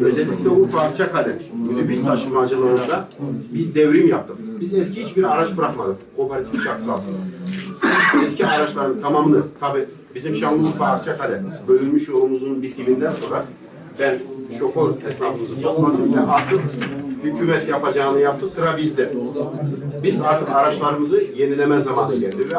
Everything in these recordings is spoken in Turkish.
Özellikle Urfa Akçakale minibüs taşımacılığında biz devrim yaptık. Biz eski hiçbir araç bırakmadık. Kooperatif altında. Eski araçların tamamını tabi bizim Şanlıurfa Akçakale bölünmüş yolumuzun bitiminden sonra ben şoför esnafımızı topladım ve artık hükümet yapacağını yaptı sıra bizde. Biz artık araçlarımızı yenileme zamanı geldi ve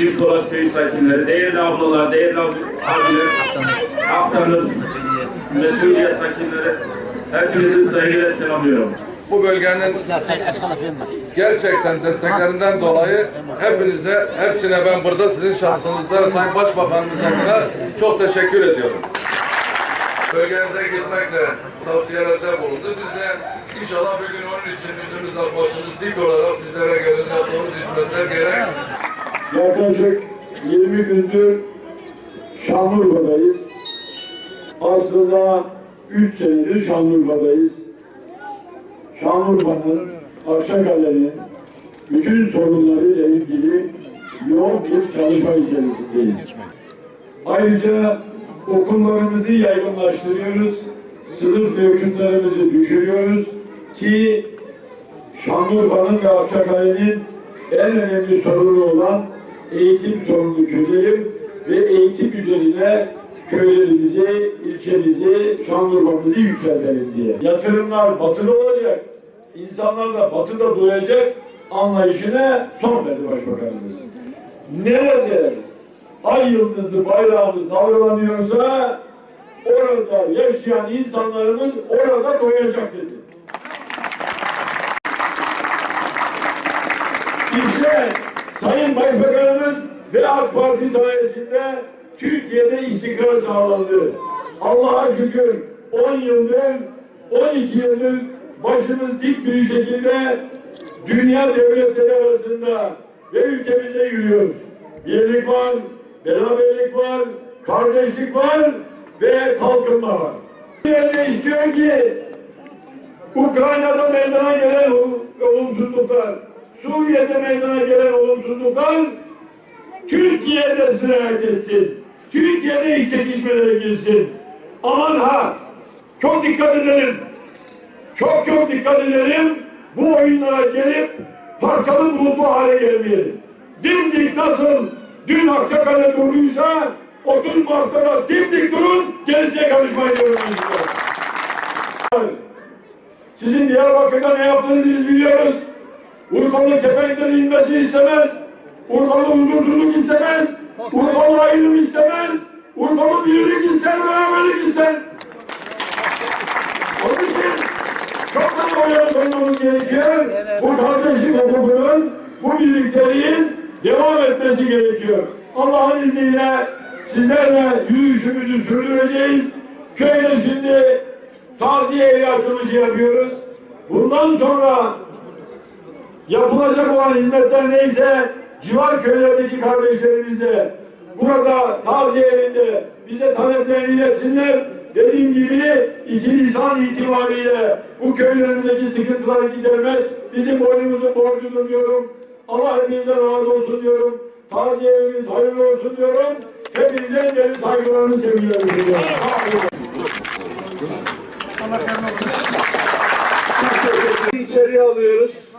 Cim Polat Köyü sakinleri, değerli ablalar, değerli ab- abiler, kaptanlar, mesuliyet sakinleri, hepinizi saygıyla selamlıyorum. Bu bölgenin gerçekten desteklerinden dolayı hepinize, hepsine ben burada sizin şahsınızda Sayın Başbakanımız adına çok teşekkür ediyorum. Bölgenize gitmekle tavsiyelerde bulundu. Biz de inşallah bir onun için yüzümüzle başımız dik olarak sizlere geleceğiz. Yaptığımız hizmetler gerek. Yaklaşık 20 gündür Şanlıurfa'dayız. Aslında 3 senedir Şanlıurfa'dayız. Şanlıurfa'nın, Akçakale'nin bütün sorunlarıyla ilgili yoğun bir çalışma içerisindeyiz. Ayrıca okullarımızı yaygınlaştırıyoruz. Sınıf mevcutlarımızı düşürüyoruz ki Şanlıurfa'nın ve Akçakale'nin en önemli sorunu olan eğitim sorununu çözelim ve eğitim üzerine köylerimizi, ilçemizi, Şanlıurfa'mızı yükseltelim diye. Yatırımlar batıda olacak, insanlar da batıda doyacak anlayışına son verdi Başbakanımız. Nerede ay yıldızlı bayrağımız dalgalanıyorsa orada yaşayan insanlarımız orada doyacak dedi. İşte Sayın Başbakanımız ve AK Parti sayesinde Türkiye'de istikrar sağlandı. Allah'a şükür 10 yıldır, 12 yıldır başımız dik bir şekilde dünya devletleri arasında ve ülkemize yürüyoruz. Birlik var, beraberlik var, kardeşlik var ve kalkınma var. Türkiye istiyor ki Ukrayna'da meydana gelen ol- olumsuzluklar, Suriye'de meydana gelen olumsuzluklar Türkiye'de sirayet etsin. Türkiye'de iç çekişmelere girsin. Aman ha! Çok dikkat edelim. Çok çok dikkat edelim. Bu oyunlara gelip parçalı bulutlu hale gelmeyelim. Dimdik nasıl dün Akçakale durduysa 30 Mart'ta da dimdik durun gerisiye karışmayın diyorum. Sizin Diyarbakır'da ne yaptığınızı biz biliyoruz. Urfalı kepenklerin inmesini istemez. Urfalı huzursuzluk istemez. Urfalı ayrılık istemez. Urfalı birlik ister, beraberlik ister. Onun için çok da oyalı koymamız gerekiyor. Bu kardeşlik hukukunun, bu birlikteliğin devam etmesi gerekiyor. Allah'ın izniyle sizlerle yürüyüşümüzü sürdüreceğiz. Köyde şimdi taziye evi açılışı yapıyoruz. Bundan sonra yapılacak olan hizmetler neyse civar köylerdeki kardeşlerimiz de burada taziye evinde bize taleplerini iletsinler. Dediğim gibi 2 Nisan itibariyle bu köylerimizdeki sıkıntıları gidermek bizim boynumuzun borcudur diyorum. Allah hepinizden razı olsun diyorum. Taziye eviniz hayırlı olsun diyorum. Hepinize deli saygılarımı sevgilerimi sunuyorum. Sağ olun. İçeriye alıyoruz.